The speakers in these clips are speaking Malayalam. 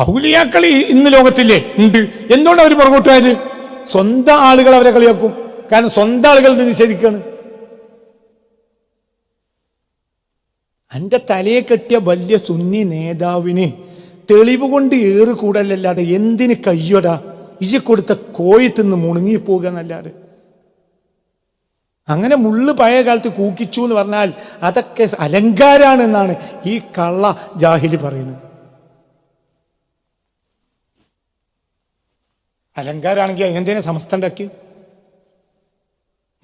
ഔലിയാക്കൾ ഈ- ഇന്ന് ലോകത്തില്ലേ? ഉണ്ട്. എന്തുകൊണ്ട് അവർ പുറകോട്ട് പോയത്? സ്വന്തം ആളുകൾ അവരെ കളിയാക്കും. കാരണം സ്വന്തം ആളുകൾ നിഷേധിക്കാണ്. എന്റെ തലയെ കെട്ടിയ വലിയ സുന്നി നേതാവിന് തെളിവ് കൊണ്ട് ഏറ് കൂടലല്ലാതെ എന്തിന് കയ്യടാ? ഈ കൊടുത്ത കോഴി തിന്ന് മുണുങ്ങിപ്പോകുക എന്നല്ലാതെ. അങ്ങനെ മുള്ള് പഴയ കാലത്ത് കൂക്കിച്ചു എന്ന് പറഞ്ഞാൽ അതൊക്കെ അലങ്കാരാണ് എന്നാണ് ഈ കള്ള ജാഹിലി പറയുന്നത്. അലങ്കാരാണെങ്കിൽ അതിനെന്തിനെ സമസ്ത ഉണ്ടാക്കി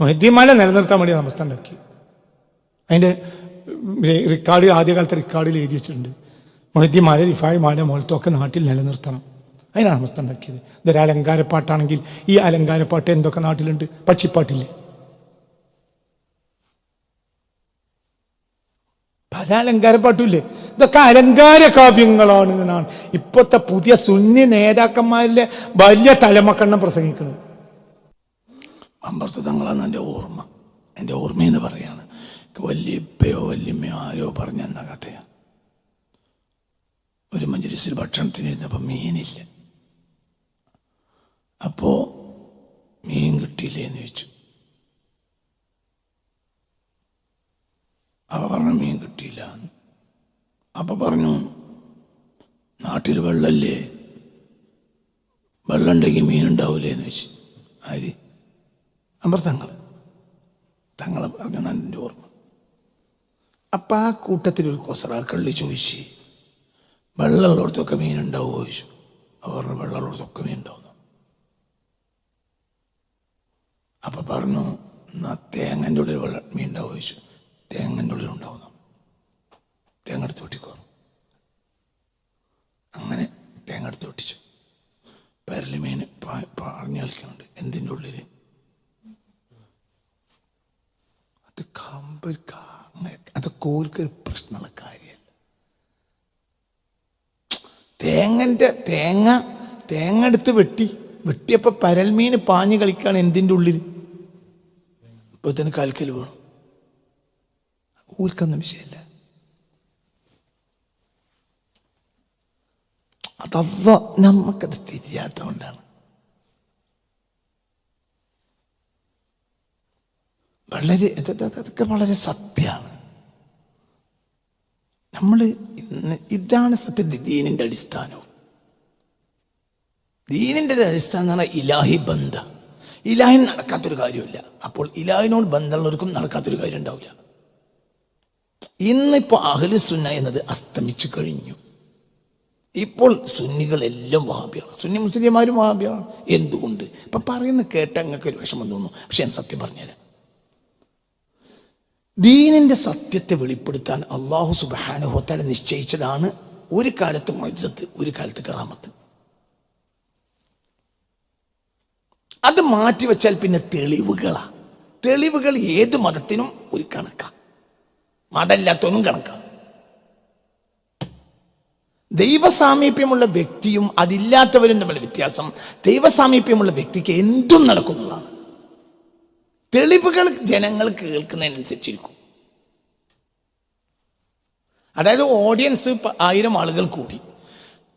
മൊഹദ്യമാല നിലനിർത്താൻ വേണ്ടി സമസ്ത ഉണ്ടാക്കി അതിന്റെ റെക്കോർഡിൽ ആദ്യകാലത്തെ റിക്കാർഡിൽ എഴുതി വെച്ചിട്ടുണ്ട്. മൊഹദ്യമാല റിഫായ് മാല മോലത്തൊക്കെ നാട്ടിൽ നിലനിർത്തണം. അതിനാണ് സമസ്ത ഉണ്ടാക്കിയത്. ഇതൊരു അലങ്കാരപ്പാട്ടാണെങ്കിൽ ഈ അലങ്കാരപ്പാട്ട് എന്തൊക്കെ നാട്ടിലുണ്ട്? പക്ഷിപ്പാട്ടില്ലേ? പല അലങ്കാരപ്പാട്ടുമില്ലേ ഇതൊക്കെ അലങ്കാര കാവ്യങ്ങളാണ് എന്നാണ്. ഇപ്പോഴത്തെ പുതിയ സുന്നി നേതാക്കന്മാരിലെ വലിയ തലമക്കണ്ണം പ്രസംഗിക്കുന്നത്. അമ്പർത്ത് തങ്ങളാണ് എന്റെ ഓർമ്മ. എന്റെ ഓർമ്മയെന്ന് പറയാണ്. വല്യപ്പയോ വല്യമ്മയോ ആരോ പറഞ്ഞെന്ന കഥയാണ്. ഒരു മഞ്ചരിസിൽ ഭക്ഷണത്തിന് ഇരുന്നപ്പോൾ മീനില്ല. അപ്പോൾ മീൻ കിട്ടിയില്ലേ എന്ന് ചോദിച്ചു. അവ പറഞ്ഞ മീൻ കിട്ടിയില്ല അപ്പൊ പറഞ്ഞു നാട്ടിൽ വെള്ളല്ലേ? വെള്ളം ഉണ്ടെങ്കിൽ മീൻ ഉണ്ടാവില്ലേ എന്ന് വെച്ചു ആര്? അമർ തങ്ങൾ. തങ്ങൾ പറഞ്ഞു എന്റെ ഓർമ്മ. അപ്പം ആ കൂട്ടത്തിൽ ഒരു കൊസറാക്കള്ളി കള്ളി ചോദിച്ച് വെള്ളമുള്ളിടത്തൊക്കെ മീൻ ഉണ്ടാവുമോ ചോദിച്ചു. അവർ പറഞ്ഞു വെള്ളമുള്ളിടത്തൊക്കെ മീൻ ഉണ്ടാവുന്നു അപ്പം പറഞ്ഞു എന്നാ തേങ്ങന്റെ ഉള്ളിൽ വെള്ളം മീൻ ഉണ്ടാവുമോ ചോദിച്ചു. തേങ്ങന്റെ ഉള്ളിൽ ഉണ്ടാവുന്നു തേങ്ങ എടുത്ത് വെട്ടിക്കോ. അങ്ങനെ തേങ്ങ എടുത്ത് വെട്ടിച്ചു. പരലി മീൻ പറഞ്ഞു കളിക്കുന്നുണ്ട്. എന്തിന്റെ ഉള്ളിൽ അത് കമ്പൽ അതൊക്കെ കോൽക്കൊരു പ്രശ്നമുള്ള കാര്യമല്ല. തേങ്ങന്റെ തേങ്ങ തേങ്ങ എടുത്ത് വെട്ടി വെട്ടിയപ്പോ പരൽമീൻ പാഞ്ഞ് കളിക്കുകയാണ് എന്തിന്റെ ഉള്ളിൽ? ഇപ്പൊ തന്നെ കാൽക്കൽ വേണം. ഊൽക്കൊന്നും വിഷയമില്ല. അതല്ല നമുക്കത് തിരിയാത്തതുകൊണ്ടാണ് വളരെ അതൊക്കെ വളരെ സത്യമാണ് നമ്മൾ ഇന്ന് ഇതാണ് സത്യത്തിൽ ദീനിന്റെ അടിസ്ഥാനവും. ദീനിന്റെ അടിസ്ഥാനം എന്ന് പറഞ്ഞാൽ ഇലാഹി ബന്ധ. ഇലാഹിന് നടക്കാത്തൊരു കാര്യമില്ല. അപ്പോൾ ഇലാഹിനോട് ബന്ധമുള്ളവർക്കും നടക്കാത്തൊരു കാര്യം ഉണ്ടാവില്ല. ഇന്നിപ്പോൾ അഹ്ലു സുന്ന എന്നത് അസ്തമിച്ചു കഴിഞ്ഞു. ഇപ്പോൾ സുന്നികളെല്ലാം വഹാബിയാണ് സുന്നി മുസ്ലിംമാരും വഹാബിയാണ് എന്തുകൊണ്ട്? ഇപ്പൊ പറയുന്ന കേട്ട അങ്ങക്ക് ഒരു വിഷമം തോന്നുന്നു. പക്ഷെ ഞാൻ സത്യം പറഞ്ഞുതരാം. ദീനിന്റെ സത്യത്തെ വെളിപ്പെടുത്താൻ അള്ളാഹു സുബാനുഹോത്താല നിശ്ചയിച്ചതാണ് ഒരു കാലത്ത് മൊയ്സത്ത് ഒരു കാലത്ത് കറാമത്ത്. അത് മാറ്റിവെച്ചാൽ പിന്നെ തെളിവുകളാ. തെളിവുകൾ ഏത് മതത്തിനും ഒരു കണക്കാ. മതമില്ലാത്തവനും കണക്കാണ് ദൈവസാമീപ്യമുള്ള വ്യക്തിയും അതില്ലാത്തവരും തമ്മിലുള്ള വ്യത്യാസം ദൈവസാമീപ്യമുള്ള വ്യക്തിക്ക് എന്തും നടക്കുന്നുള്ളതാണ് തെളിവുകൾ ജനങ്ങൾ കേൾക്കുന്നതിനനുസരിച്ചിരിക്കും. അതായത് ഓഡിയൻസ് ആയിരം ആളുകൾ കൂടി.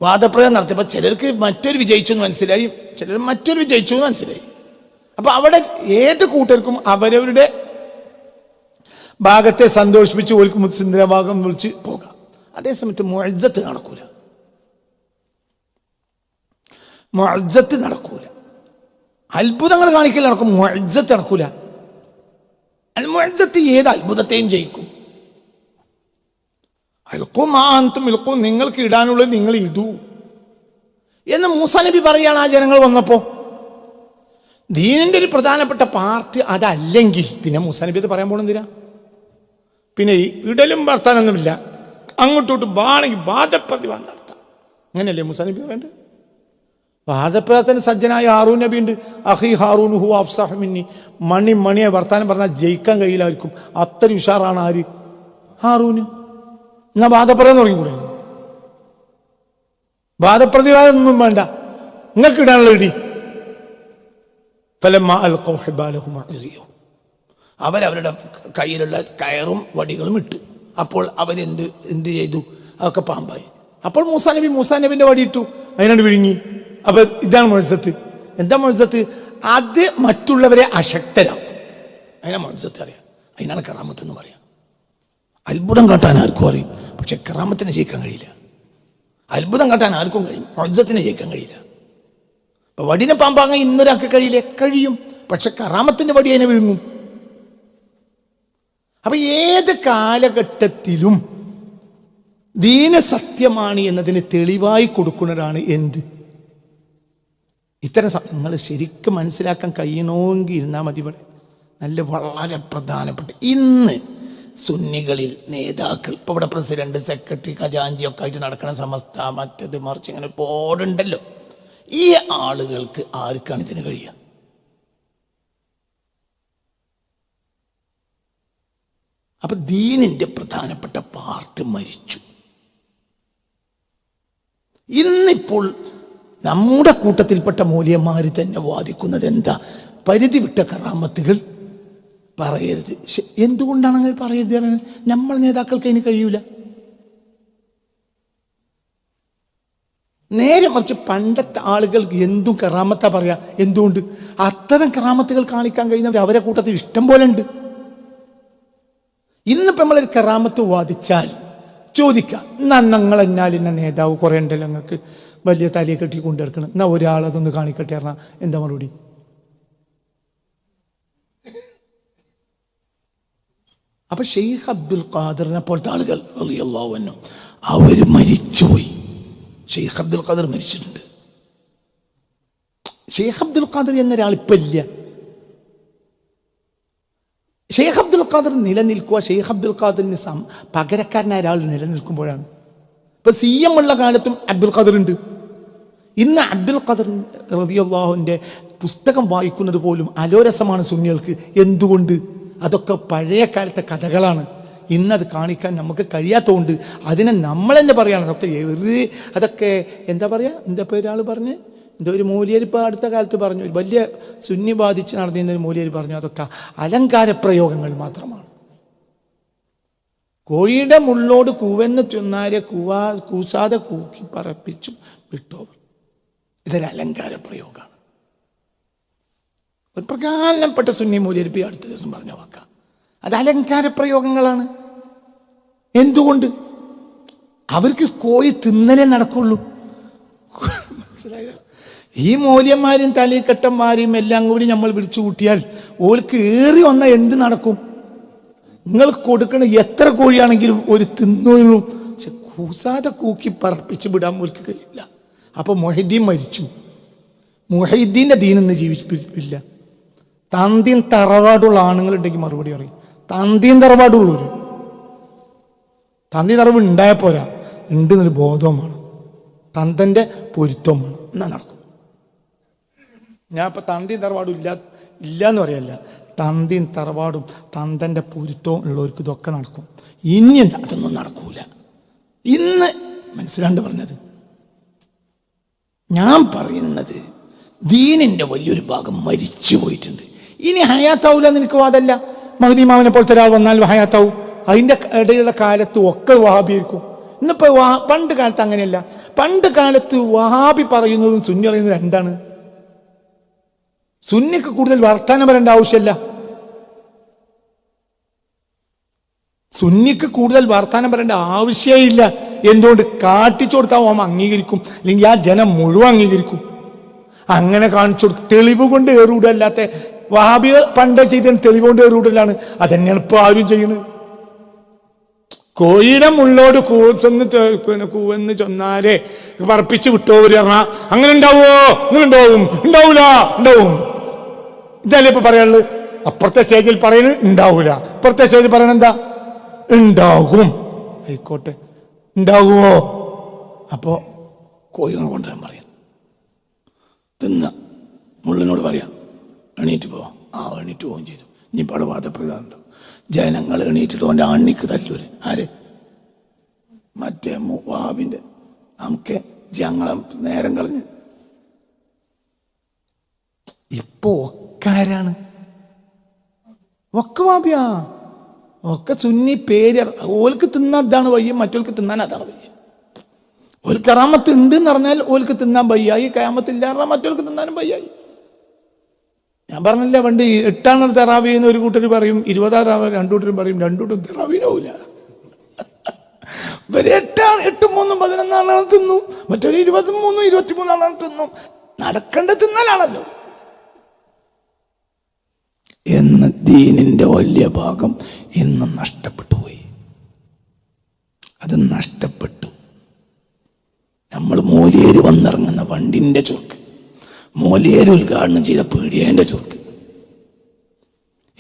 വാദപ്രയോഗം നടത്തിയപ്പോൾ ചിലർക്ക് മറ്റൊരു വിജയിച്ചു എന്ന് മനസ്സിലായി ചിലർ മറ്റൊരു വിജയിച്ചു എന്ന് മനസ്സിലായി. അപ്പൊ അവിടെ ഏത് കൂട്ടർക്കും അവരവരുടെ ഭാഗത്തെ സന്തോഷിപ്പിച്ച് ഓൽക്ക് മുസ്ലിം ഭാഗം വിളിച്ച് പോകാം. അതേസമയത്ത് മുഴജത്ത് നടക്കൂല. മുഴജത്ത് നടക്കൂല. അത്ഭുതങ്ങൾ കാണിക്കൽ നടക്കും മുഴജത്ത് നടക്കൂല. അൽ മുഴജത്ത് ഏത് അത്ഭുതത്തെയും ജയിക്കും. അൽക്കും ആ ഇൽക്കും നിങ്ങൾക്ക് ഇടാനുള്ളത് നിങ്ങൾ ഇടൂ. എന്ന് മൂസ നബി പറയാണ് ആ ജനങ്ങൾ വന്നപ്പോ. ദീനിന്റെ ഒരു പ്രധാനപ്പെട്ട പാർട്ടി അതല്ലെങ്കിൽ പിന്നെ മൂസ നബി അത് പറയാൻ പോണെന്തിനാ പിന്നെ ഇടലും വർത്താനൊന്നുമില്ല. അങ്ങോട്ടോട്ട് ബാണെങ്കിൽ വാദപ്രതിവാദം നടത്താം. അങ്ങനെയല്ലേ മൂസ നബി പറയണ്ടത് വാദപ്രദത്തിന് സജ്ജനായ ഹാറൂൻ നബി ഉണ്ട്. അഹി ഹാറൂൻ ഹു അഫ്സാഹമിന്നി മണി മണിയെ വർത്താനം പറഞ്ഞാൽ ജയിക്കാൻ കഴിയില്ലായിരിക്കും. അത്ര ഉഷാറാണ് ആര്? ഹാറൂന്. എന്നാ വാദപ്രദം തുടങ്ങിക്കൂടെ വാദപ്രതിവാദം ഒന്നും വേണ്ട. നിങ്ങൾക്ക് ഇടാനുള്ള ഇടി. അവരവരുടെ കയ്യിലുള്ള കയറും വടികളും ഇട്ടു. അപ്പോൾ അവൻ എന്ത് എന്ത് ചെയ്തു? അതൊക്കെ പാമ്പായി. അപ്പോൾ മൂസാ നബി മൂസാ വടി ഇട്ടു. അതിനാണ് വിഴുങ്ങി. അപ്പൊ ഇതാണ് മത്സത്ത് എന്താ മത്സത്ത് അത് മറ്റുള്ളവരെ അശക്തരാക്കും. അതിനാ മത്സത്ത് അറിയാം. അതിനാണ് കറാമത്ത് എന്ന് പറയാം. അത്ഭുതം കാട്ടാൻ ആർക്കും അറിയും പക്ഷെ കറാമത്തിന് ജയിക്കാൻ കഴിയില്ല. അത്ഭുതം കാട്ടാൻ ആർക്കും കഴിയും മത്സത്തിന് ജയിക്കാൻ കഴിയില്ല. അപ്പൊ വടിനെ പാമ്പാങ്ങ ഇന്നൊരാൾക്ക് കഴിയില്ലേ? കഴിയും. പക്ഷെ കറാമത്തിന്റെ വടി അതിനെ വിഴുങ്ങും. അപ്പൊ ഏത് കാലഘട്ടത്തിലും ദീന സത്യമാണ് എന്നതിന് തെളിവായി കൊടുക്കുന്നതാണ് എന്ത്? ഇത്തരം നിങ്ങൾ ശരിക്കും മനസ്സിലാക്കാൻ കഴിയണമെങ്കിൽ ഇരുന്നാൽ മതി ഇവിടെ. നല്ല വളരെ പ്രധാനപ്പെട്ട ഇന്ന് സുന്നികളിൽ നേതാക്കൾ ഇപ്പോൾ ഇവിടെ പ്രസിഡന്റ് സെക്രട്ടറി ഖജാഞ്ചി ഒക്കെ ആയിട്ട് നടക്കുന്ന സമസ്ത മറ്റത് മറിച്ച് ഇങ്ങനെ പോടുണ്ടല്ലോ ഈ ആളുകൾക്ക് ആർക്കാണ് ഇതിന് കഴിയുക? അപ്പൊ ദീനിന്റെ പ്രധാനപ്പെട്ട പാർട്ട് മരിച്ചു. ഇന്നിപ്പോൾ നമ്മുടെ കൂട്ടത്തിൽപ്പെട്ട മൂല്യന്മാർ തന്നെ വാദിക്കുന്നത് എന്താ? പരിധി വിട്ട കറാമത്തുകൾ പറയരുത്. എന്തുകൊണ്ടാണ് അങ്ങനെ പറയരുത് പറയുന്നത് നമ്മൾ നേതാക്കൾക്ക് അതിന് കഴിയൂല. നേരെ മറിച്ച് പണ്ടത്തെ ആളുകൾ എന്തും കറാമത്താ പറയാ? എന്തുകൊണ്ട്? അത്തരം കറാമത്തുകൾ കാണിക്കാൻ കഴിയുന്നവർ അവരെ കൂട്ടത്തിൽ ഇഷ്ടം പോലെ ഉണ്ട്. ഇന്നിപ്പോ നമ്മളൊരു കറാമത്ത് വാദിച്ചാൽ ചോദിക്കാം എന്നാ നിങ്ങൾ എന്നാൽ ഇന്ന നേതാവ് കുറേ ഉണ്ടല്ലോ നിങ്ങൾക്ക് വലിയ തലയെ കെട്ടി കൊണ്ടുനടക്കണം എന്നാ ഒരാൾ അതൊന്ന് കാണിക്കട്ടെ പറഞ്ഞാൽ എന്താ മറുപടി? അപ്പൊ ഷെയ്ഖ് അബ്ദുൽ ഖാദറിനെ പോലത്തെ ആളുകൾ അള്ളാഹുവന്നു അവർ മരിച്ചുപോയി. ഷെയ്ഖ് അബ്ദുൽ ഖാദർ മരിച്ചിട്ടുണ്ട്. ഷെയ്ഖ് അബ്ദുൽ ഖാദർ എന്നൊരാൾ ഇപ്പം ഇല്ല. ഷെയ്ഖ് അബ്ദുൽ ഖാദർ നിലനിൽക്കുക ഷെയ്ഖ് അബ്ദുൽ ഖാദറിന് സം പകരക്കാരനായ ഒരാൾ നിലനിൽക്കുമ്പോഴാണ്. ഇപ്പൊ സി എം ഉള്ള കാലത്തും അബ്ദുൽ ഖാദർ ഉണ്ട്. ഇന്ന് അബ്ദുൽ ഖാദർ റതിയുള്ളാഹുവിന്റെ പുസ്തകം വായിക്കുന്നത് പോലും അലോരസമാണ് സുന്നികൾക്ക്. എന്തുകൊണ്ട്? അതൊക്കെ പഴയ കാലത്തെ കഥകളാണ്. ഇന്നത് കാണിക്കാൻ നമുക്ക് കഴിയാത്തതുകൊണ്ട് അതിനെ നമ്മൾ തന്നെ പറയാണ്. അതൊക്കെ അതൊക്കെ എന്താ പറയുക എന്താ ഒരാൾ പറഞ്ഞ്? എന്തോ ഒരു മൂലിയർ ഇപ്പോൾ അടുത്ത കാലത്ത് പറഞ്ഞു. ഒരു വലിയ സുന്നി ബാധിച്ച് നടന്നിരുന്ന ഒരു മൂലിയർ പറഞ്ഞു. അതൊക്കെ അലങ്കാര പ്രയോഗങ്ങൾ മാത്രമാണ്. കോഴിയുടെ മുള്ളോട് കൂവെന്ന് തിന്നാരെ കൂവാ കൂസാതെ കൂക്കി പറപ്പിച്ചും വിട്ടോവർ ഇതൊരു അലങ്കാര പ്രയോഗമാണ്. ഒരു പ്രധാനപ്പെട്ട സുന്നി മൂലിയരിപ്പ് അടുത്ത ദിവസം പറഞ്ഞ വാക്ക. അത് അലങ്കാര പ്രയോഗങ്ങളാണ്. എന്തുകൊണ്ട്? അവർക്ക് കോഴി തിന്നലേ നടക്കുള്ളൂ. മനസ്സിലായോ? ഈ മൂല്യന്മാരും തലീക്കെട്ടന്മാരെയും എല്ലാം കൂടി നമ്മൾ വിളിച്ചു കൂട്ടിയാൽ ഓൾക്ക് ഏറി വന്ന എന്ത് നടക്കും? നിങ്ങൾ കൊടുക്കണ എത്ര കോഴിയാണെങ്കിലും ഒരു തിന്നുള്ളൂ പക്ഷെ കൂസാതെ കൂക്കി പറപ്പിച്ച് വിടാൻ ഓൾക്ക് കഴിയില്ല. അപ്പൊ മൊഹീദ്ദീൻ മരിച്ചു. മൊഹീദ്ദീന്റെ ദീനെന്ന് ജീവിപ്പില്ല. തന്തിയും തറവാടുള്ള ആണുങ്ങളുണ്ടെങ്കിൽ മറുപടി പറയും. തന്തിയും തറവാടുള്ളവര്. തന്തി തറവ് ഉണ്ടായ പോരാ. ഉണ്ടെന്നൊരു ബോധവുമാണ്. തന്തന്റെ പൊരുത്തവുമാണ്. എന്നാ നടക്കും? ഞാൻ ഇപ്പോൾ തന്തിയും തറവാടും ഇല്ല ഇല്ല എന്ന് പറയല്ല. തന്തിയും തറവാടും തന്തന്റെ പൊരുത്തവും ഉള്ളവർക്ക് ഇതൊക്കെ നടക്കും. ഇനി അതൊന്നും നടക്കൂല. ഇന്ന് മനസ്സിലാണ്ട് പറഞ്ഞത്. ഞാൻ പറയുന്നത് ദീനിന്റെ വലിയൊരു ഭാഗം മരിച്ചു പോയിട്ടുണ്ട്. ഇനി ഹയാത്താവൂല നിനക്ക് വാദല്ല? മഹദി മാമനെ പോലത്തെ ഒരാൾ വന്നാൽ ഹയാത്താവും. അതിന്റെ ഇടയിലുള്ള കാലത്ത് ഒക്കെ വഹാബിയായിരിക്കും. ഇന്നിപ്പോൾ പണ്ട് കാലത്ത് അങ്ങനെയല്ല. പണ്ട് കാലത്ത് വഹാബി പറയുന്നതും സുന്നി പറയുന്നതും രണ്ടാണ്. സുന്നിക്ക് കൂടുതൽ വർത്താനം വരേണ്ട ആവശ്യമില്ല. സുന്നിക്ക് കൂടുതൽ വർത്താനം വരേണ്ട ആവശ്യമില്ല. എന്തുകൊണ്ട്? കാട്ടിച്ചു കൊടുത്താൽ അവൻ അംഗീകരിക്കും. അല്ലെങ്കിൽ ആ ജനം മുഴുവൻ അംഗീകരിക്കും. അങ്ങനെ കാണിച്ചു കൊടുക്കും. തെളിവ് കൊണ്ട് ഏറൂടല്ലാത്ത വഹാബികൾ പണ്ട് ചെയ്ത തെളിവ് കൊണ്ട് ഏറൂടലാണ്. അതന്നെയാണ് ഇപ്പൊ ആരും ചെയ്യുന്നത്. കോഴിയുടെ മുള്ളോട് കൂന്ന് പിന്നെ കൂവെന്ന് ചൊന്നാലേ പറപ്പിച്ച് വിട്ടോവര് ഒരു അങ്ങനെ ഉണ്ടാവോ അങ്ങനെ ഉണ്ടാവും ഉണ്ടാവൂല. ഉണ്ടാവും. ഇതല്ലേ ഇപ്പൊ പറയാനുള്ളത്? അപ്പുറത്തെ സ്റ്റേജിൽ പറയുന്നത് ഉണ്ടാവൂല. അപ്പുറത്തെ സ്റ്റേജിൽ പറയണ എന്താ? ഉണ്ടാകും. ആയിക്കോട്ടെ. ഉണ്ടാകുമോ അപ്പോ കോഴികൾ കൊണ്ടുവരാൻ പറയാം. തിന്ന. മുള്ളിനോട് പറയാം. എണീറ്റ് പോവാം ആ എണീറ്റ് പോവുകയും ചെയ്തു. ഇനി ഇപ്പോൾ വാദപ്രധാനുണ്ടോ ജനങ്ങൾ എണീറ്റിട്ട് അവന്റെ അണ്ണിക്ക് തല്ലൂര്. ആര്? മറ്റേ വാവിന്റെ നമുക്ക് ഞങ്ങളെ നേരം കളഞ്ഞ്. ഇപ്പൊ ആരാണ് ഒക്കെ വാബിയാ ഒക്കെ സുന്നി പേര് ഓൽക്ക് തിന്നാൻ അതാണ് വയ്യ മറ്റോൽക്ക് തിന്നാൻ അതാണ് വയ്യ. ഒരു കറാമത്ത് ഉണ്ട് എന്ന് പറഞ്ഞാൽ ഓൽക്ക് തിന്നാൻ വയ്യായി. കയാമത്ത് ഇല്ല പറഞ്ഞാൽ മറ്റോൾക്ക് തിന്നാനും വയ്യായി. ഞാൻ പറഞ്ഞില്ല പണ്ട് ഈ എട്ടാണ് തെറാവി എന്ന് ഒരു കൂട്ടർ പറയും ഇരുപതാം തെറാവി രണ്ടു കൂട്ടരും പറയും രണ്ടു കൂട്ടരും തെറാവിനാവൂല. ഇവർ എട്ടാണ് എട്ടും മൂന്നും പതിനൊന്നാണ് തിന്നും. മറ്റൊരു ഇരുപത്തി മൂന്നും ഇരുപത്തി മൂന്നാണ് തിന്നും. നടക്കേണ്ട തിന്നലാണല്ലോ. എന്ന് ദീനിന്റെ വലിയ ഭാഗം ഇന്ന് നഷ്ടപ്പെട്ടു പോയി. അത് നഷ്ടപ്പെട്ടു. നമ്മൾ മോലിയേര് വന്നിറങ്ങുന്ന വണ്ടിന്റെ ചുർക്ക് മോലിയേര് ഉദ്ഘാടനം ചെയ്ത പീഡിയേന്റെ ചുർക്ക്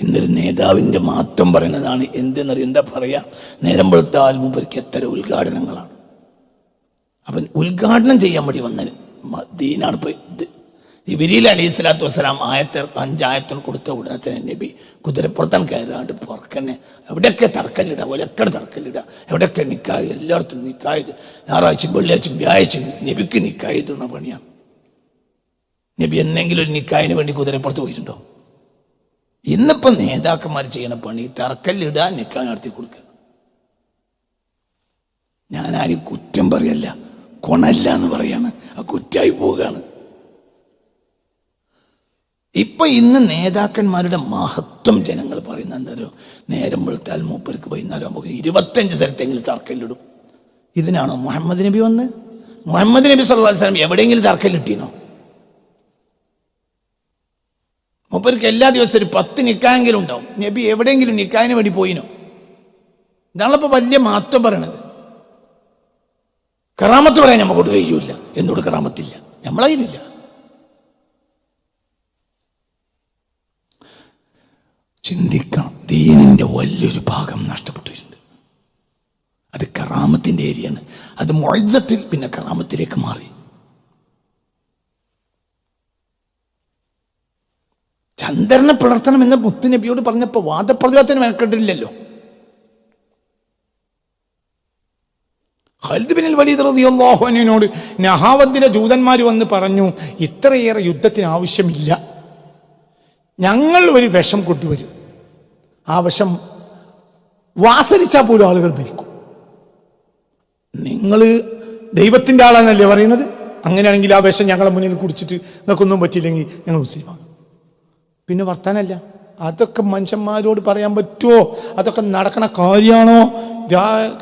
ഇന്നൊരു നേതാവിന്റെ മാറ്റം പറയുന്നതാണ് എന്തെന്നറിയ? എന്താ പറയാ? നേരം വെളുത്താൽ മുമ്പർക്ക് എത്ര ഉദ്ഘാടനങ്ങളാണ്. അപ്പം ഉദ്ഘാടനം ചെയ്യാൻ വേണ്ടി വന്ന മ- ദീനാണ് ഇപ്പൊ ഇത് ജിബിരിയിൽ അലൈഹി സ്വലാത്തു വസ്സലാം ആയത്തെ അഞ്ചായത്തിന് കൊടുത്ത ഉടനെ തന്നെ നബി കുതിരപ്പുറത്താണ് കയറാണ്ട് പുറക്കന്നെ. എവിടെയൊക്കെ തറക്കല്ലിടുക ഒലക്കട തറക്കല്ലിടുക എവിടെയൊക്കെ നിൽക്കായത് എല്ലായിടത്തും നിൽക്കായത് ഞായറാഴ്ചയും വെള്ളിയാഴ്ചയും വ്യാഴ്ചയും നബിക്ക് നിൽക്കായത് എന്ന പണിയാണ് നബി എന്തെങ്കിലും ഒരു നിക്കായിന് വേണ്ടി കുതിരപ്പുറത്ത് പോയിട്ടുണ്ടോ? ഇന്നിപ്പം നേതാക്കന്മാർ ചെയ്യണ പണി തറക്കല്ലിടുക നിക്കാൻ നടത്തി കൊടുക്കുക ഞാനാരും കുറ്റം പറയല്ല. കൊണല്ല എന്ന് പറയാണ്. ആ കുറ്റായി പോവുകയാണ്. ഇപ്പൊ ഇന്ന് നേതാക്കന്മാരുടെ മഹത്വം ജനങ്ങൾ പറയുന്ന എന്തായാലും നേരം വെളുത്താൽ മൂപ്പർക്ക് വൈകുന്നേരം ആകുമ്പോൾ ഇരുപത്തഞ്ച് സ്ഥലത്തെങ്കിലും തർക്കല്ലിടും. ഇതിനാണോ മുഹമ്മദ് നബി വന്ന്? മുഹമ്മദ് നബി സല്ലാ വസല്ലം എവിടെയെങ്കിലും തർക്കല്ലിട്ടീനോ? മൂപ്പർക്ക് എല്ലാ ദിവസവും ഒരു പത്ത് നിക്കായെങ്കിലും ഉണ്ടാവും. നബി എവിടെയെങ്കിലും നിക്കായന് വേണ്ടി പോയിനോ? ഇതാണിപ്പോ വലിയ മാറ്റം പറയണത്. കറാമത്ത് പറയാൻ നമുക്കോട്ട് കഴിയൂല എന്നോട് കറാമത്തില്ല. നമ്മളതിനില്ല ചിന്തിക്കണം. ദീനിന്റെ വലിയൊരു ഭാഗം നഷ്ടപ്പെട്ടിട്ടുണ്ട് അത് കറാമത്തിന്റെ ഏരിയയാണ്. അത് മൊഴത്തിൽ പിന്നെ കറാമത്തിലേക്ക് മാറി. ചന്ദ്രനെ പിളർത്തണം എന്ന് മുത്തുനബിയോട് പറഞ്ഞപ്പോൾ വാദപ്രതിവാദത്തിന് മെനക്കെട്ടില്ലല്ലോ ഹൽദിബിനിൽ റളിയല്ലാഹു അൻഹുവിനോട് നഹാവന്തിലെ ജൂതന്മാർ വന്ന് പറഞ്ഞു ഇത്രയേറെ യുദ്ധത്തിന് ആവശ്യമില്ല. ഞങ്ങൾ ഒരു വിഷം കൊണ്ടുവരും ആ വിഷം വാസരിച്ചാൽ പോലും ആളുകൾ മരിക്കും. നിങ്ങൾ ദൈവത്തിന്റെ ആളാണല്ലേ പറയുന്നത്? അങ്ങനെയാണെങ്കിൽ ആ വിഷം ഞങ്ങളെ മുന്നിൽ കുടിച്ചിട്ട് നിങ്ങൾക്കൊന്നും പറ്റിയില്ലെങ്കിൽ ഞങ്ങൾ മുസ്ലിമാണ് പിന്നെ വർത്താനല്ല അതൊക്കെ മനുഷ്യന്മാരോട് പറയാൻ പറ്റുമോ? അതൊക്കെ നടക്കണ കാര്യമാണോ?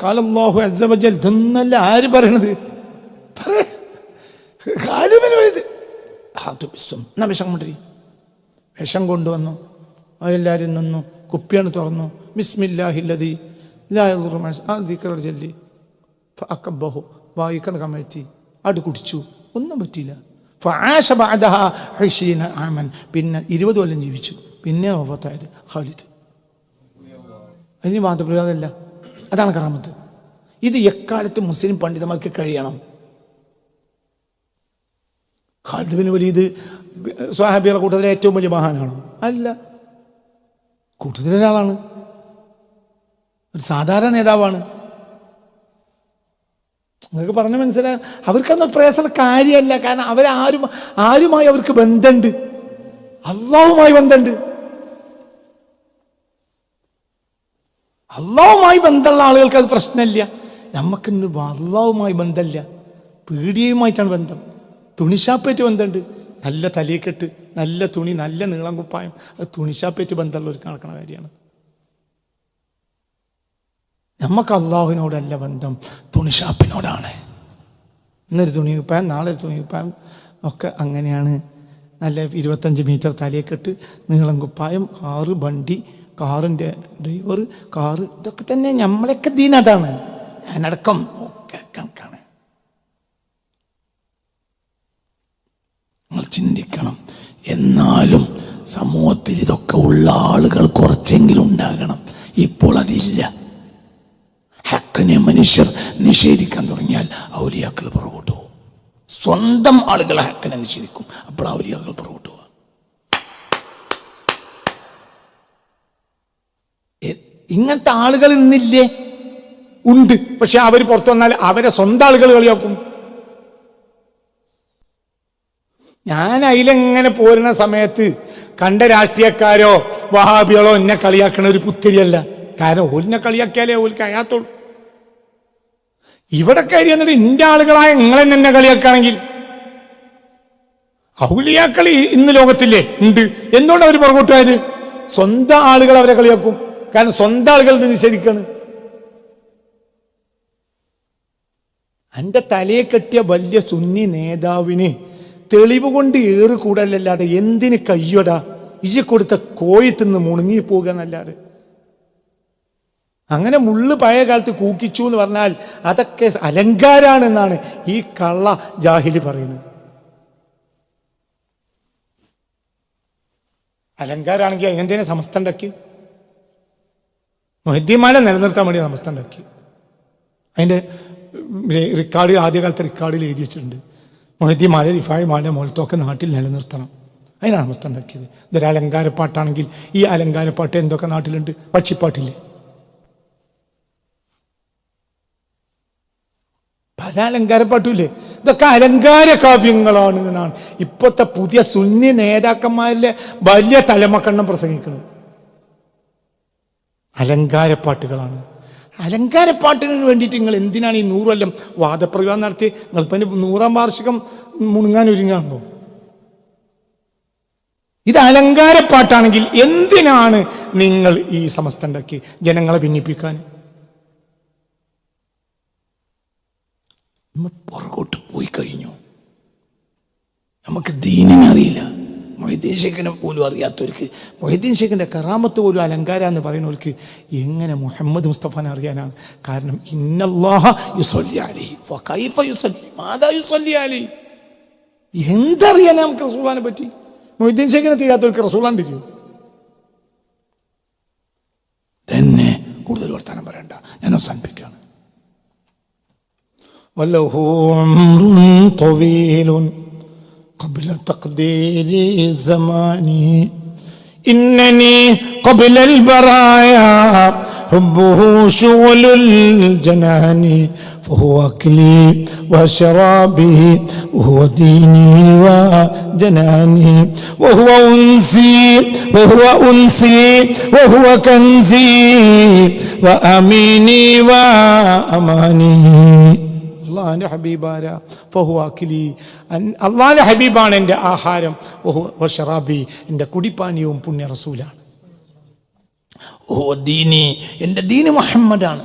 കാലല്ലാഹു അസബജൽ ഇതൊന്നല്ല ആര് പറയണത്? പറ- കാലുമിന് വലുത്. അത് വിഷം എന്നാ വിഷം കൊണ്ടുവരി വിഷം കൊണ്ടുവന്നു. അവരെല്ലാവരും നിന്നു കുപ്പിയാണ് തുറന്നു. മിസ്മില്ലാഹില്ലതി ദിക്കറ ചൊല്ലി. അക്കബഹു വായിക്കണ കമഴ്ത്തി അട് കുടിച്ചു. ഒന്നും പറ്റിയില്ല. ഹൈശീന ആമൻ. പിന്നെ ഇരുപത് കൊല്ലം ജീവിച്ചു. പിന്നെ വഫാത്തായത് ഖാലിദ്. അതിന് വാദപ്രയോഗമല്ല അതാണ് കറാമത്ത്. ഇത് എക്കാലത്ത് മുസ്ലിം പണ്ഡിതന്മാർക്ക് കഴിയണം. ഖാലിദ് ബിൻ വലീദ് സ്വാഹാബികളുടെ കൂട്ടത്തിലെ ഏറ്റവും വലിയ മഹാനാണോ? അല്ല. കൂട്ടത്തിലെ ഒരാളാണ്. ഒരു സാധാരണ നേതാവാണ്. നിങ്ങൾക്ക് പറഞ്ഞ മനസ്സിലായി അവർക്കൊന്നും പ്രയാസം കാര്യമല്ല. കാരണം അവരാരും ആരുമായി അവർക്ക് ബന്ധമുണ്ട്. അള്ളാഹുമായി ബന്ധമുണ്ട്. അള്ളാഹുമായി ബന്ധമുള്ള ആളുകൾക്ക് അത് പ്രശ്നമില്ല. നമുക്കിന്ന് അള്ളാഹുമായി ബന്ധമില്ല. പീഡിയയുമായിട്ടാണ് ബന്ധം. തുണിഷാപ്പേറ്റ് ബന്ധമുണ്ട്. നല്ല തലയിക്കെട്ട് നല്ല തുണി നല്ല നീളം കുപ്പായം. അത് തുണിശാപ്പേറ്റ് ബന്ധമുള്ള ഒരു കണക്കണ കാര്യമാണ്. നമുക്ക് അള്ളാഹുവിനോടല്ല ബന്ധം തുണിഷാപ്പിനോടാണ് ഇന്നൊരു തുണി കുപ്പായം നാളെ ഒരു തുണി കുപ്പായം ഒക്കെ അങ്ങനെയാണ്. നല്ല ഇരുപത്തഞ്ച് മീറ്റർ തലയെക്കെട്ട് നീളം കുപ്പായം കാറ് വണ്ടി കാറിന്റെ ഡ്രൈവർ കാറ് ഇതൊക്കെ തന്നെ നമ്മളൊക്കെ ദീനതാണ്. ഞാനടക്കം ഒക്കെ കണക്കാണ് നിങ്ങൾ ചിന്തിക്കണം എന്നാലും സമൂഹത്തിൽ ഇതൊക്കെ ഉള്ള ആളുകൾ കുറച്ചെങ്കിലും ഉണ്ടാകണം. ഇപ്പോൾ അതില്ല. ഹക്കനെ മനുഷ്യർ നിഷേധിക്കാൻ തുടങ്ങിയാൽ ഔലിയാക്കൾ പുറകോട്ട് പോകും. സ്വന്തം ആളുകൾ ഹക്കനെ നിഷേധിക്കും. അപ്പോൾ ഔലിയാക്കൾ പുറകോട്ട് പോകും ഇങ്ങനത്തെ ആളുകൾ ഇന്നില്ലേ? ഉണ്ട്. പക്ഷെ അവർ പുറത്തു വന്നാൽ അവരെ സ്വന്തം ആളുകൾ കളിയാക്കും. ഞാൻ അതിലെങ്ങനെ പോരുന്ന സമയത്ത് കണ്ട രാഷ്ട്രീയക്കാരോ വഹാബികളോ എന്നെ കളിയാക്കണ ഒരു പുത്തിരിയല്ല കാരണം ഓലിനെ കളിയാക്കിയാലേ ഓലിക്ക് അയാത്തുള്ളൂ. ഇവിടെ കയറി എന്നിട്ട് ഇന്റെ ആളുകളായ നിങ്ങളെ എന്നെ കളിയാക്കുകയാണെങ്കിൽ ഔലിയാക്കൾ ഈ- ഇന്ന് ലോകത്തില്ലേ? ഉണ്ട്. എന്തുകൊണ്ട് അവർ പുറകോട്ട് പോയത് സ്വന്തം ആളുകൾ അവരെ കളിയാക്കും. കാരണം സ്വന്തം ആളുകൾ നിഷേധിക്കാണ്. എന്റെ തലയെ കെട്ടിയ വലിയ സുന്നി നേതാവിന് തെളിവ് കൊണ്ട് ഏറ് കൂടലല്ലാതെ എന്തിന് കയ്യൊടാ? ഇജ കൊടുത്ത കോഴി തിന്ന് മുണങ്ങി പോകുക എന്നല്ലാതെ അങ്ങനെ മുള്ളു പഴയ കാലത്ത് കൂക്കിച്ചു എന്ന് പറഞ്ഞാൽ അതൊക്കെ അലങ്കാരാണെന്നാണ് ഈ കള്ള ജാഹിലി പറയുന്നത്. അലങ്കാരാണെങ്കിൽ എന്തിനെ സമസ്ത ഉണ്ടാക്കി മൊഹിദ്യമാല നിലനിർത്താൻ വേണ്ടി സമസ്ത ഉണ്ടാക്കി അതിന്റെ റിക്കാർഡ് ആദ്യകാലത്തെ റിക്കാർഡിൽ എഴുതി വെച്ചിട്ടുണ്ട്. മൊഹിദ്യമാല റിഫായ് മാല മുലത്തൊക്കെ നാട്ടിൽ നിലനിർത്തണം. അതിനാണ് സമസ്ത ഉണ്ടാക്കിയത് ഇതൊരു അലങ്കാരപ്പാട്ടാണെങ്കിൽ ഈ അലങ്കാരപ്പാട്ട് എന്തൊക്കെ നാട്ടിലുണ്ട്? പക്ഷിപ്പാട്ടില്ലേ? പല അലങ്കാരപ്പാട്ടുമില്ലേ? ഇതൊക്കെ അലങ്കാര കാവ്യങ്ങളാണ് എന്നാണ്. ഇപ്പോഴത്തെ പുതിയ സുന്നി നേതാക്കന്മാരിലെ വലിയ തലമക്കണ്ണം പ്രസംഗിക്കുന്നത്. അലങ്കാരപ്പാട്ടുകളാണ്. അലങ്കാരപ്പാട്ടിന് വേണ്ടിയിട്ട് നിങ്ങൾ എന്തിനാണ് ഈ നൂറ് കൊല്ലം വാദപ്രതിവാദം നടത്തി നിങ്ങൾ ഇപ്പം നൂറാം വാർഷികം മുണുങ്ങാൻ ഒരുങ്ങാണോ ഇത് അലങ്കാരപ്പാട്ടാണെങ്കിൽ എന്തിനാണ് നിങ്ങൾ ഈ സമസ്ത ഉണ്ടാക്കി ജനങ്ങളെ ഭിന്നിപ്പിക്കാൻ. നമ്മൾ പുറകോട്ട് പോയി കഴിഞ്ഞു. നമുക്ക് ദീനിനെ അറിയില്ല. മൊഹിദ്ദീൻ ഷെയ്ഖിനെ പോലും അറിയാത്തവർക്ക് മൊഹിദ്ദീൻ ഷെയ്ഖിന്റെ കറാമത്ത് പോലും അലങ്കാര എന്ന് പറയുന്നവർക്ക് എങ്ങനെ മുഹമ്മദ് മുസ്തഫാനെ അറിയാനാണ്? കാരണം ഇന്നല്ലാഹ യുസൊല്ലി അലൈഹി. ഫൈഫ മാതാ എന്തറിയാൻ നമുക്ക് റസൂലാനെ പറ്റി? മൊഹിദ്ദീൻ ഷെയ്ഖിനെ തിരിയാത്തവർക്ക് റസൂലാൻ തിരിയും തന്നെ കൂടുതൽ വർത്തമാനം പറയണ്ട. ഞാൻ അവസാനിപ്പിക്കുകയാണ്. قبل تقدير الزمان إنني قبل البرايا حبه شغل الجنان فهو أكلي وشرابي وهو ديني وجناني وهو أنسي وهو أنسي وهو كنزي وأميني وأماني. അള്ളാഹിന്റെ ഹബീബാര ഫഹുവാക്കിലി അള്ളാഹിന്റെ ഹബീബാണ് എന്റെ ആഹാരം. ഓഹു ഷറാബി എന്റെ കുടിപ്പാനീയവും പുണ്യ റസൂലാണ്. ഓ ദീനി എന്റെ ദീന് മുഹമ്മദാണ്.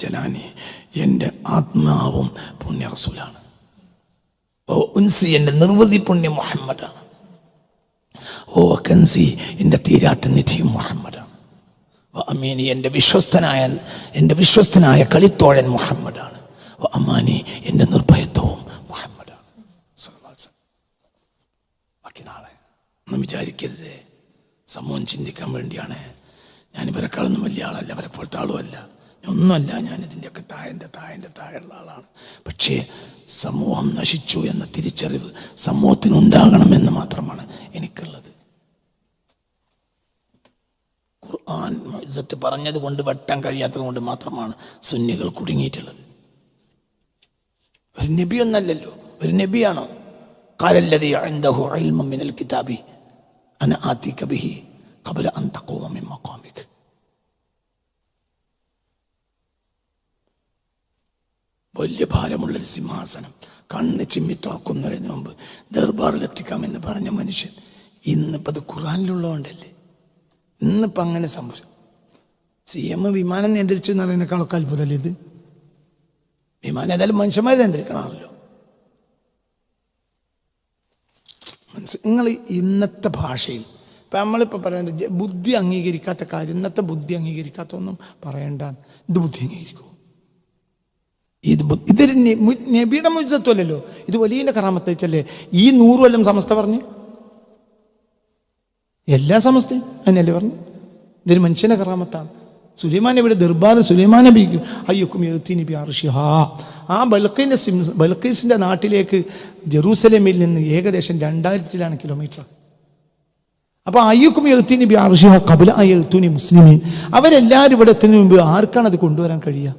ജനാനി എന്റെ ആത്മാവും പുണ്യ റസൂലാണ്. ഓ ഉൻസി എന്റെ നിർവൃതി പുണ്യ മുഹമ്മദാണ്. ഓ കൻസി എന്റെ തീരാത്ത നിധിയും മുഹമ്മദാണ്. അമീനി എന്റെ വിശ്വസ്തനായ എന്റെ വിശ്വസ്തനായ കളിത്തോഴൻ മുഹമ്മദാണ്. അമ്മാനി എന്റെ നിർഭയത്വവും മുഹമ്മദാണ്. ബാക്കി നാളെ ഒന്നും വിചാരിക്കരുത്. സമൂഹം ചിന്തിക്കാൻ വേണ്ടിയാണ്. ഞാൻ ഇവരെക്കാളൊന്നും വലിയ ആളല്ല അവരെ പോലത്തെ ആളുമല്ല ഒന്നുമല്ല ഞാൻ ഇതിന്റെയൊക്കെ താഴെന്റെ താഴെന്റെ താഴെയുള്ള ആളാണ്. പക്ഷേ സമൂഹം നശിച്ചു എന്ന തിരിച്ചറിവ് സമൂഹത്തിനുണ്ടാകണമെന്ന് മാത്രമാണ് എനിക്കുള്ളത്. ഖുർആൻ ഇസത്ത് പറഞ്ഞത് കൊണ്ട് വെട്ടാൻ കഴിയാത്തത് കൊണ്ട് മാത്രമാണ് സുന്നികൾ കുടുങ്ങിയിട്ടുള്ളത്. ഒരു നബി ഒന്നല്ലല്ലോ ഒരു നബിയാണോ? കാലല്ലതി കിതാബി അന ആത്തി കബിഹി കബല അന്തക്കോമി മക്കോമിക് വലിയ ഭാരമുള്ളൊരു സിംഹാസനം. കണ്ണ് ചിമ്മി തുറക്കുന്നതിന് മുമ്പ് ദർബാറിലെത്തിക്കാമെന്ന് പറഞ്ഞ മനുഷ്യൻ ഇന്നിപ്പത് ഖുറാനിലുള്ളതുകൊണ്ടല്ലേ ഇന്നിപ്പോൾ അങ്ങനെ സംഭവിച്ചു. സി എം വിമാനം നിയന്ത്രിച്ചു എന്ന് പറയുന്നതിനേക്കാളൊക്കെ അത്ഭുതമല്ലേ ഇത്? വിമാനം ഏതായാലും മനുഷ്യന്മാരെ നിയന്ത്രിക്കണമല്ലോ നിങ്ങൾ ഇന്നത്തെ ഭാഷയിൽ ഇപ്പം നമ്മളിപ്പോൾ പറയുന്നത് ബുദ്ധി അംഗീകരിക്കാത്ത കാര്യം ഇന്നത്തെ ബുദ്ധി അംഗീകരിക്കാത്ത ഒന്നും പറയണ്ട ഇത് ബുദ്ധി അംഗീകരിക്കൂ. ഇത് ഇതൊരു നബിയുടെ മുജത്വമല്ലല്ലോ ഇത് വലിയ കറാമത്തേച്ചല്ലേ ഈ നൂറ് കൊല്ലം സമസ്ത പറഞ്ഞ് എല്ലാ സമസ്തയും അതിനല്ലേ പറഞ്ഞു ഇതൊരു മനുഷ്യനെ കറാമത്താണ്. സുലൈമാൻ ഇവിടെ ദർബാർ സുലൈമാൻ നബിക്കും അയ്യക്കും എഴുത്തി നബി അർഷിഹ. ആ ബൽക്കൈന്റെ ബൽക്കൈസിന്റെ നാട്ടിലേക്ക് ജെറൂസലേമിൽ നിന്ന് ഏകദേശം രണ്ടായിരത്തിലാണ് കിലോമീറ്റർ അപ്പോൾ അയ്യക്കും എഴുത്തി നബി അർഷിഹ കബില ആ എഴുത്തുനി മുസ്ലിമീൻ. അവരെല്ലാവരും ഇവിടെ എത്തുന്നതിന് മുമ്പ് ആർക്കാണ് അത് കൊണ്ടുവരാൻ കഴിയുക?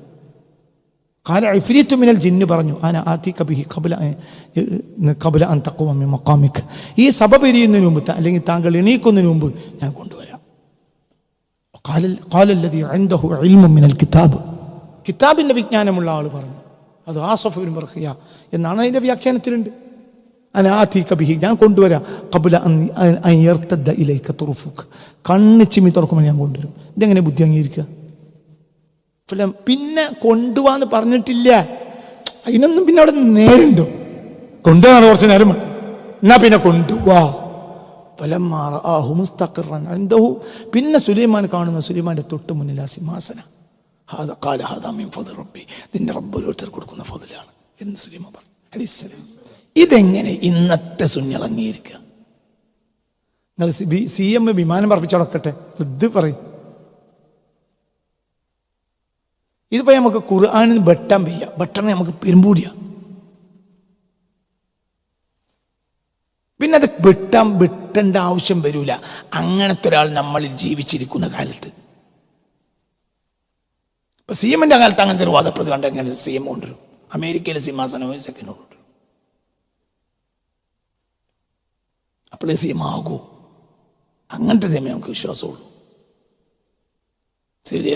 കാല ഇഫ്രീത്തു മിനൽ ജിന്ന് പറഞ്ഞു. ആന ആത്തി കബിഹി കബുല കബുല അൻ തക്കുവമ്മി മക്കാമിക്ക് ഈ സഭ പിരിയുന്നതിന് മുമ്പ് അല്ലെങ്കിൽ താങ്കൾ എണീക്കുന്നതിന് മുമ്പ് ഞാൻ കൊണ്ടുവരാം. കാലൽ കാലല്ലതി അൻദഹു ഇൽമു മിനൽ കിതാബ് കിതാബിന്റെ വിജ്ഞാനമുള്ള ആൾ പറഞ്ഞു. അത് ആസഫുബിൻ ബർഹിയ എന്നാണ് അതിന്റെ വ്യാഖ്യാനത്തിലുണ്ട്. അനാഥി കബിഹി ഞാൻ കൊണ്ടുവരാം. കബുല അയ്യർത്തദ്ദ ഇലൈക്ക തുറുഫുക്ക് കണ്ണ് ചിമ്മി തുറക്കുമ്പോൾ ഞാൻ കൊണ്ടുവരും. ഇതെങ്ങനെ ബുദ്ധി അംഗീകരിക്കുക? ഫലം പിന്നെ കൊണ്ടുപോവാന്ന് പറഞ്ഞിട്ടില്ല. അതിനൊന്നും പിന്നെ അവിടെ നേരുണ്ടോ? കൊണ്ടുപോകാൻ കുറച്ച് നേരം വേണം എന്നാ പിന്നെ കൊണ്ടുപോവാ പിന്നെ സുലൈമാൻ കാണുന്ന സുലൈമാന്റെ തൊട്ട് മുന്നിൽ ആ സിംഹാസന. റബ്ബി. നിന്റെ റബ്ബ് ഓരോരുത്തർ കൊടുക്കുന്ന ഫതിലാണ് എന്ന് സുലൈമാൻ പറഞ്ഞു. അലൈഹിസ്സലാം ഇതെങ്ങനെ ഇന്നത്തെ സുന്നിളങ്ങിയിരിക്കുക നിങ്ങൾ സി എം വിമാനം പറപ്പിച്ചോടക്കട്ടെ ഇത് പറയും. ഇതിപ്പോ നമുക്ക് ഖുർആാനിന് വെട്ടാൻ വയ്യ. വെട്ടണ നമുക്ക് പെരുമ്പൂരിയ. പിന്നെ അത് വെട്ടാൻ വെട്ടേണ്ട ആവശ്യം വരൂല. അങ്ങനത്തെ ഒരാൾ നമ്മളിൽ ജീവിച്ചിരിക്കുന്ന കാലത്ത്. ഇപ്പൊ സി എമ്മിന്റെ കാലത്ത് അങ്ങനത്തെ ഒരു വാദപ്രതി കണ്ട എങ്ങനെ സി എം കൊണ്ടുവരും. അമേരിക്കയിലെ സിംഹാസനവും സെക്കൻഡ് കൊണ്ടുവരും അപ്പോഴേ സി എം ആകൂ അങ്ങനത്തെ സി എം നമുക്ക് വിശ്വാസമുള്ളൂ.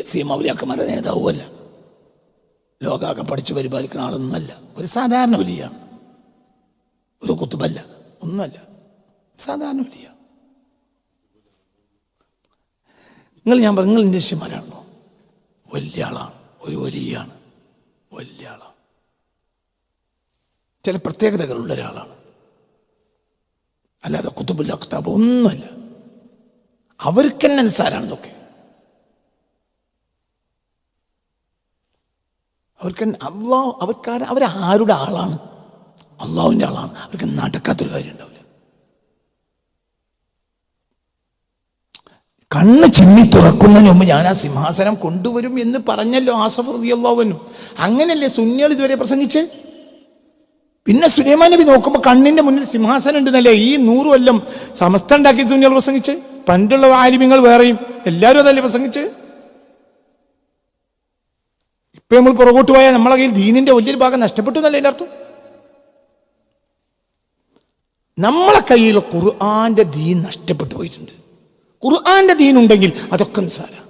C M ഔലിയാക്കന്മാരുടെ നേതാവുമല്ല. ലോകമൊക്കെ പഠിച്ച് പരിപാലിക്കുന്ന ആളൊന്നുമല്ല. ഒരു സാധാരണ വലിയാണ് ഒരു കുത്തുബല്ല. ഒന്നുമല്ല. സാധാരണ വലിയ നിങ്ങൾ ഞാൻ പറഞ്ഞു നിങ്ങൾ ഇന്ത്യൻ വലിയ ആളാണ്. ഒരു വലിയാണ് വലിയ ആളാണ്. ചില പ്രത്യേകതകളുള്ള ഒരാളാണ്. അല്ലാതെ കുത്തുബുല്ല കുത്താബ് ഒന്നുമല്ല. അവർക്ക് തന്നെ നിസ്സാരാണ് ഇതൊക്കെ. അവർക്ക് അള്ളാഹ് അവർക്കാർ അവരാരുടെ ആളാണ്? അള്ളാഹുവിന്റെ ആളാണ്. അവർക്ക് നടക്കാത്തൊരു കാര്യം ഉണ്ടാവില്ല. കണ്ണ് ചിമ്മി തുറക്കുന്നതിന് മുമ്പ് ഞാൻ ആ സിംഹാസനം കൊണ്ടുവരും എന്ന് പറഞ്ഞല്ലോ ആസഫ് റളിയല്ലാഹുവിനും അങ്ങനെയല്ലേ സുന്നികൾ ഇതുവരെ പ്രസംഗിച്ച്? പിന്നെ സുലൈമാൻ നബി നോക്കുമ്പോൾ കണ്ണിന്റെ മുന്നിൽ സിംഹാസനം ഉണ്ടെന്നല്ലേ ഈ നൂറ് കൊല്ലം സമസ്ത ഉണ്ടാക്കി സുന്നികൾ പ്രസംഗിച്ച്? പണ്ടുള്ള ആലിമ്യങ്ങൾ വേറെയും എല്ലാവരും അതല്ലേ പ്രസംഗിച്ച്? ഇപ്പൊ നമ്മൾ പുറകോട്ട് പോയാൽ നമ്മളെ കയ്യിൽ ദീനിന്റെ വലിയൊരു ഭാഗം നഷ്ടപ്പെട്ടു എന്നല്ല എന്റെ നമ്മളെ കയ്യിൽ ഖുർആാന്റെ ദീൻ നഷ്ടപ്പെട്ടു പോയിട്ടുണ്ട്. ഖുർആാന്റെ ദീൻ ഉണ്ടെങ്കിൽ അതൊക്കെ നിസ്സാര.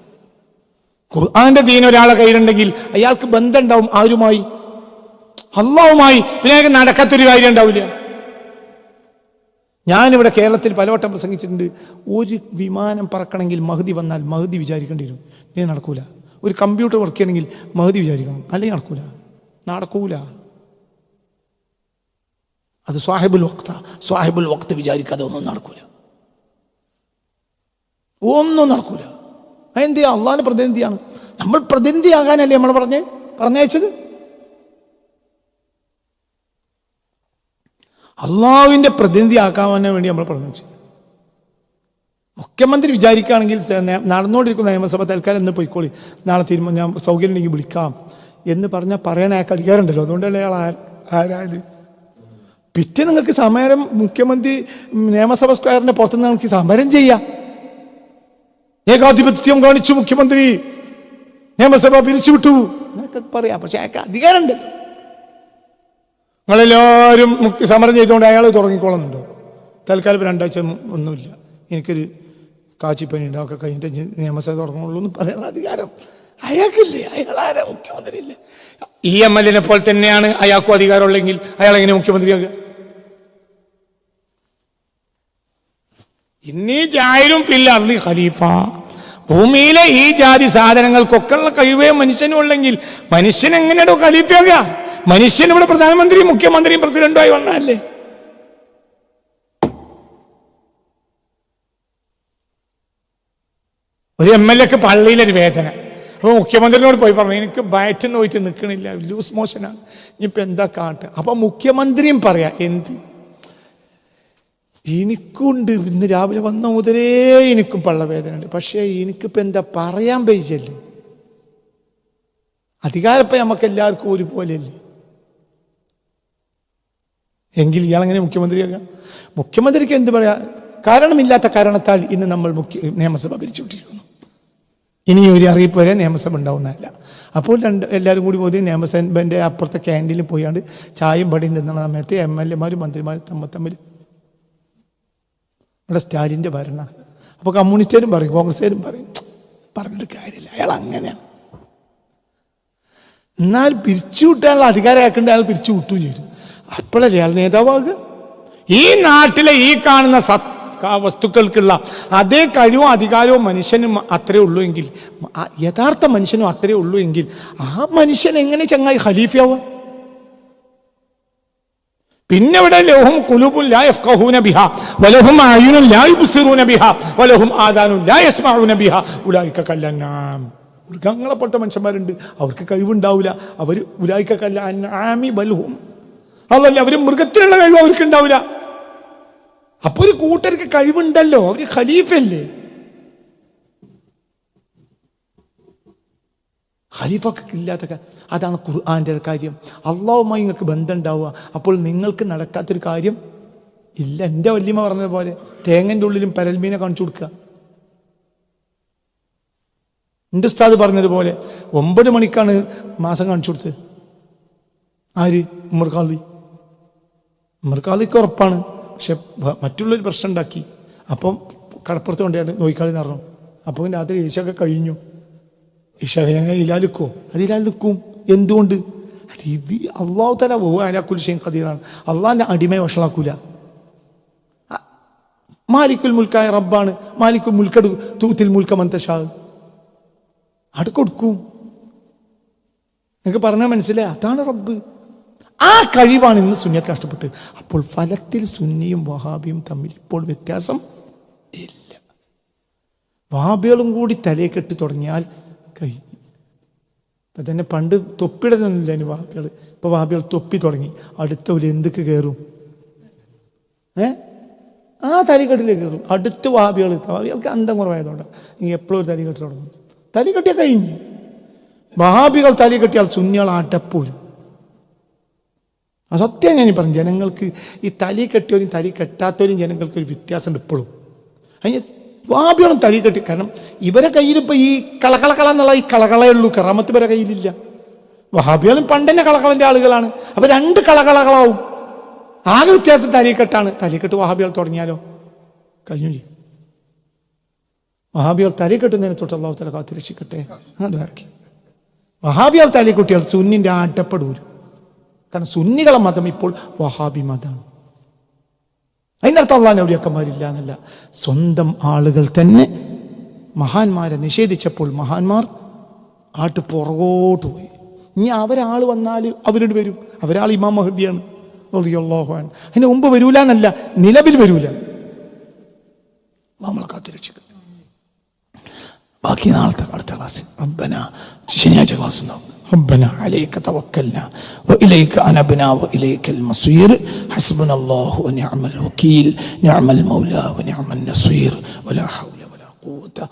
ഖുർആാന്റെ ദീൻ ഒരാളെ കയ്യിലുണ്ടെങ്കിൽ അയാൾക്ക് ബന്ധം ഉണ്ടാവും ആരുമായി? അള്ളാവുമായി പിന്നെ അയാൾക്ക് നടക്കാത്തൊരു കാര്യം ഉണ്ടാവില്ല. ഞാനിവിടെ കേരളത്തിൽ പലവട്ടം പ്രസംഗിച്ചിട്ടുണ്ട്. ഒരു വിമാനം പറക്കണമെങ്കിൽ മഹതി വന്നാൽ മഹതി വിചാരിക്കേണ്ടി വരും. ഇനി നടക്കൂല. ഒരു കമ്പ്യൂട്ടർ വർക്ക് ചെയ്യണമെങ്കിൽ മഹതി വിചാരിക്കണം. അല്ലെങ്കിൽ നടക്കൂല. നടക്കൂല. അത് സ്വാഹിബുൽ വക്ത സ്വാഹിബുൽ വക്ത് വിചാരിക്കാതെ ഒന്നും നടക്കൂല. ഒന്നും നടക്കൂല. അതെന്ത് അള്ളാഹിന്റെ പ്രതിനിധിയാണ്. നമ്മൾ പ്രതിനിധിയാകാനല്ലേ നമ്മൾ പറഞ്ഞേ? പറഞ്ഞയച്ചത്? അള്ളാഹുവിന്റെ പ്രതിനിധിയാക്കാൻ വേണ്ടി നമ്മൾ പറഞ്ഞു മുഖ്യമന്ത്രി വിചാരിക്കുകയാണെങ്കിൽ നടന്നുകൊണ്ടിരിക്കുന്ന നിയമസഭ തൽക്കാലം എന്ന് പോയിക്കോളി. നാളെ തീരുമാനം ഞാൻ സൗകര്യം ഉണ്ടെങ്കിൽ വിളിക്കാം എന്ന് പറഞ്ഞാൽ പറയാൻ അയാൾക്ക് അധികാരമുണ്ടല്ലോ. അതുകൊണ്ടല്ലേ അയാൾ ആരായത്? പിറ്റേ നിങ്ങൾക്ക് സമരം മുഖ്യമന്ത്രി നിയമസഭാ സ്ക്വയറിന്റെ പുറത്തുനിന്ന് നിങ്ങൾക്ക് സമരം ചെയ്യാം. ഏകാധിപത്യം കാണിച്ചു മുഖ്യമന്ത്രി. നിയമസഭ പിരിച്ചുവിട്ടു. പറയാം. പക്ഷെ അയാൾക്ക് അധികാരമുണ്ടല്ലോ. നിങ്ങളെല്ലാവരും സമരം ചെയ്തുകൊണ്ട് അയാൾ തുടങ്ങിക്കോളുന്നുണ്ടോ? തൽക്കാലം രണ്ടാഴ്ച ഒന്നുമില്ല. എനിക്കൊരു കാച്ചിപ്പനി ഒക്കെ കഴിഞ്ഞിട്ട് നിയമസഭ തുടങ്ങുള്ളൂ എന്ന് പറയാനുള്ള അധികാരം അയാൾക്കില്ലേ? അയാൾ മുഖ്യമന്ത്രി ഇല്ലേ ഈ എം എൽ എനെ പോലെ തന്നെയാണ് അയാൾക്കും അധികാരമുള്ളെങ്കിൽ അയാൾ എങ്ങനെ മുഖ്യമന്ത്രിയാകുക? ഇന്നീ ജായരും പില്ലർലി ഖലീഫ. ഭൂമിയിലെ ഈ ജാതി സാധനങ്ങൾക്കൊക്കെ ഉള്ള കഴിവേ മനുഷ്യനുള്ളെങ്കിൽ മനുഷ്യൻ എങ്ങനെയാണോ ഖലീഫയാകുക? മനുഷ്യൻ ഇവിടെ പ്രധാനമന്ത്രി മുഖ്യമന്ത്രിയും പ്രസിഡന്റുമായി വന്നതല്ലേ? ഒരു എം എൽ എക്ക് പള്ളിയിലൊരു വേദന. അപ്പോൾ മുഖ്യമന്ത്രിനോട് പോയി പറഞ്ഞു എനിക്ക് ബയറ്റെന്ന് പോയിട്ട് നിൽക്കണില്ല ലൂസ് മോഷനാണ്. ഇനിയിപ്പോൾ എന്താ കാട്ടുക അപ്പം മുഖ്യമന്ത്രിയും പറയാം എന്ത്? എനിക്കുണ്ട്. ഇന്ന് രാവിലെ വന്ന മുതലേ എനിക്കും പള്ളവേദന ഉണ്ട് പക്ഷേ എനിക്കിപ്പോൾ എന്താ പറയാൻ പേജല്ലേ അധികാരപ്പം നമുക്ക് എല്ലാവർക്കും ഒരുപോലെയല്ലേ? എങ്കിൽ ഇയാളെങ്ങനെ മുഖ്യമന്ത്രിയാകാം? മുഖ്യമന്ത്രിക്ക് എന്ത് പറയാ? കാരണമില്ലാത്ത കാരണത്താൽ ഇന്ന് നമ്മൾ മുഖ്യ നിയമസഭ പിരിച്ചുവിട്ടിരിക്കുന്നു ഇനി ഒരു അറിയിപ്പ് വരെ നിയമസഭ ഉണ്ടാവുന്നതല്ല. അപ്പോൾ രണ്ട് എല്ലാവരും കൂടി പോയി നിയമസഭന്റെ അപ്പുറത്തെ ക്യാന്റീനിൽ പോയാണ്ട് ചായയും പടിയും തിന്നുന്ന സമയത്ത് എം എൽ എമാരും മന്ത്രിമാരും തമ്മിൽ തമ്മിൽ ഇവിടെ സ്റ്റാലിന്റെ ഭരണ. അപ്പോൾ കമ്മ്യൂണിസ്റ്റുകാരും പറയും കോൺഗ്രസ്സുകാരും പറയും പറഞ്ഞിട്ട് കാര്യമില്ല. അയാൾ അങ്ങനെയാണ് എന്നാൽ പിരിച്ചു വിട്ടാനുള്ള അധികാരമാക്കേണ്ട അയാൾ പിരിച്ചു വിട്ടുകയും ചെയ്തു. അപ്പോഴല്ലേ അയാൾ നേതാവാകുക? ഈ നാട്ടിലെ ഈ കാണുന്ന സത് ആ വസ്തുക്കൾക്കുള്ള അതേ കഴിവും അധികാരവും മനുഷ്യനും അത്രേ ഉള്ളൂ എങ്കിൽ യഥാർത്ഥ മനുഷ്യനും അത്രേ ഉള്ളൂ എങ്കിൽ ആ മനുഷ്യൻ എങ്ങനെ ചങ്ങായി ഖലീഫയാവുക? പിന്നെ ഇവിടെ ലഹും കുലുബും ലാ യഫ്ഖഹൂന ബിഹ വലഹും അയുനും ലാ യുബ്സിറൂന ബിഹ വലഹും ആദാനും ലാ യസ്മഊന ബിഹ ഉലൈക കല്ലന്നാം. മൃഗങ്ങളെ പോലത്തെ മനുഷ്യന്മാരുണ്ട് അവർക്ക് കഴിവുണ്ടാവില്ല അവർ ഉലായിക്ക കല്ലാമി ബൽഹും. അതല്ല അവർ മൃഗത്തിലുള്ള കഴിവ് അവർക്ക് ഉണ്ടാവില്ല അപ്പൊ ഒരു കൂട്ടർക്ക് കഴിവുണ്ടല്ലോ അവർ ഖലീഫല്ലേ ഖലീഫക്ക് ഇല്ലാത്ത അതാണ് ഖുർആന്റെ കാര്യം. അള്ളാഹുമായി നിങ്ങൾക്ക് ബന്ധം ഉണ്ടാവുക അപ്പോൾ നിങ്ങൾക്ക് നടക്കാത്തൊരു കാര്യം ഇല്ല. എന്റെ വല്യമ്മ പറഞ്ഞതുപോലെ തേങ്ങന്റെ ഉള്ളിലും പരൽമീനെ കാണിച്ചു കൊടുക്കുക. എന്റെ ഉസ്താദ് പറഞ്ഞതുപോലെ ഒമ്പത് മണിക്കാണ് മാസം കാണിച്ചു കൊടുത്തത്. ആര്? ഉമ്മർഖാലി ഉമ്മർഖാലിക്ക് ഉറപ്പാണ്. പക്ഷെ മറ്റുള്ളൊരു പ്രശ്നം ഉണ്ടാക്കി അപ്പം കടപ്പുറത്ത് കൊണ്ടാണ് നോയിക്കാളി നടന്നു അപ്പോൾ രാത്രി ഈശൊക്കെ കഴിഞ്ഞു. ഈശ ഇലാലിക്കോ അത് ഇലാലിക്കും എന്തുകൊണ്ട്? അത് ഇത് അള്ളാഹു തല അലാക്കുൽ ഷെയ്ൻ ഖദീറാണ്. അള്ളാഹിന്റെ അടിമയെ വഷളാക്കൂല. മാലിക്കുൽ മുൽക്കായ റബ്ബാണ്. മാലിക്കുൽ മുൽക്കടു തൂത്തിൽ മുൽക്ക മന്തഷാ അവിടെ കൊടുക്കും. നിങ്ങൾക്ക് പറഞ്ഞാൽ മനസ്സിലായി? അതാണ് റബ്ബ്. ആ കഴിവാണ് ഇന്ന് സുന്നിയത്ത് കഷ്ടപ്പെട്ട് അപ്പോൾ ഫലത്തിൽ സുന്നിയും വഹാബിയും തമ്മിൽ ഇപ്പോൾ വ്യത്യാസം ഇല്ല. വഹാബികളും കൂടി തലയെ കെട്ടി തുടങ്ങിയാൽ കഴിഞ്ഞു ഇപ്പം തന്നെ പണ്ട് തൊപ്പിടുന്നില്ല ഇനി വഹാബികൾ ഇപ്പൊ വഹാബികൾ തൊപ്പി തുടങ്ങി. അടുത്ത ഒരു എന്തൊക്കെ കയറും ഏ? ആ തലിക്കെട്ടിലേക്ക് കയറും അടുത്ത വാബികൾ വാബികൾക്ക് അന്തം കുറവായതുകൊണ്ടാണ് നീ എപ്പോഴും ഒരു തലിക്കെട്ട് തുടങ്ങും. തലിക്കെട്ടിയാൽ കഴിഞ്ഞ്. വഹാബികൾ തലിക്കെട്ടിയാൽ സുന്നികൾ അടപ്പോരും ആ സത്യം ഞാൻ പറഞ്ഞു. ജനങ്ങൾക്ക് ഈ തലി കെട്ടിയവരും തലി കെട്ടാത്തവരും ജനങ്ങൾക്ക് ഒരു വ്യത്യാസമുണ്ട് ഇപ്പോഴും. അതിന് വാബികളും തലി കെട്ടി. കാരണം ഇവരെ കയ്യിലിപ്പോൾ ഈ കളകളകള എന്നുള്ള ഈ കളകളേ ഉള്ളൂ. കറാമത്ത് ഇവരെ കയ്യിലില്ല. വഹാബികളും പണ്ടന്നെ കളകളന്റെ ആളുകളാണ്. അപ്പോൾ രണ്ട് കളകളകളാവും. ആകെ വ്യത്യാസം തലിക്കെട്ടാണ് തലിക്കെട്ട് വഹാബികൾ തുടങ്ങിയാലോ? കഴിഞ്ഞു ചെയ്യും വഹാബികൾ തലി കെട്ടുന്നതിനെ തൊട്ട് അള്ളാഹു കാത്തിരക്ഷിക്കട്ടെ. അങ്ങനെ ഇറക്കി വഹാബികൾ തലി സുന്നിന്റെ ആട്ടപ്പെടൂരും. കാരണം സുന്നികളെ മതം ഇപ്പോൾ വഹാബി മതമാണ്. അതിനർത്ഥം അള്ളാൻ ഔലിയക്കന്മാരില്ല എന്നല്ല. സ്വന്തം ആളുകൾ തന്നെ മഹാന്മാരെ നിഷേധിച്ചപ്പോൾ മഹാന്മാർ ആട്ട് പുറകോട്ട് പോയി. ഇനി അവരാൾ വന്നാൽ അവരോട് വരും. അവരാൾ ഇമാം മഹദിയാണ്. റളിയല്ലാഹു അൻഹു. അതിന് മുമ്പ് വരൂല എന്നല്ല നിലവിൽ വരൂല. നമ്മളെ കാത്തിരക്ഷിക്കും ബാക്കി നാളത്തെ അടുത്ത ക്ലാസ് ശനിയാഴ്ച ക്ലാസ് ഉണ്ടാവും ربنا عليك توكلنا وإليك أنبنا وإليك المصير. حسبنا الله ونعم الوكيل. نعم المولى ونعم النصير. ولا حول ولا قوة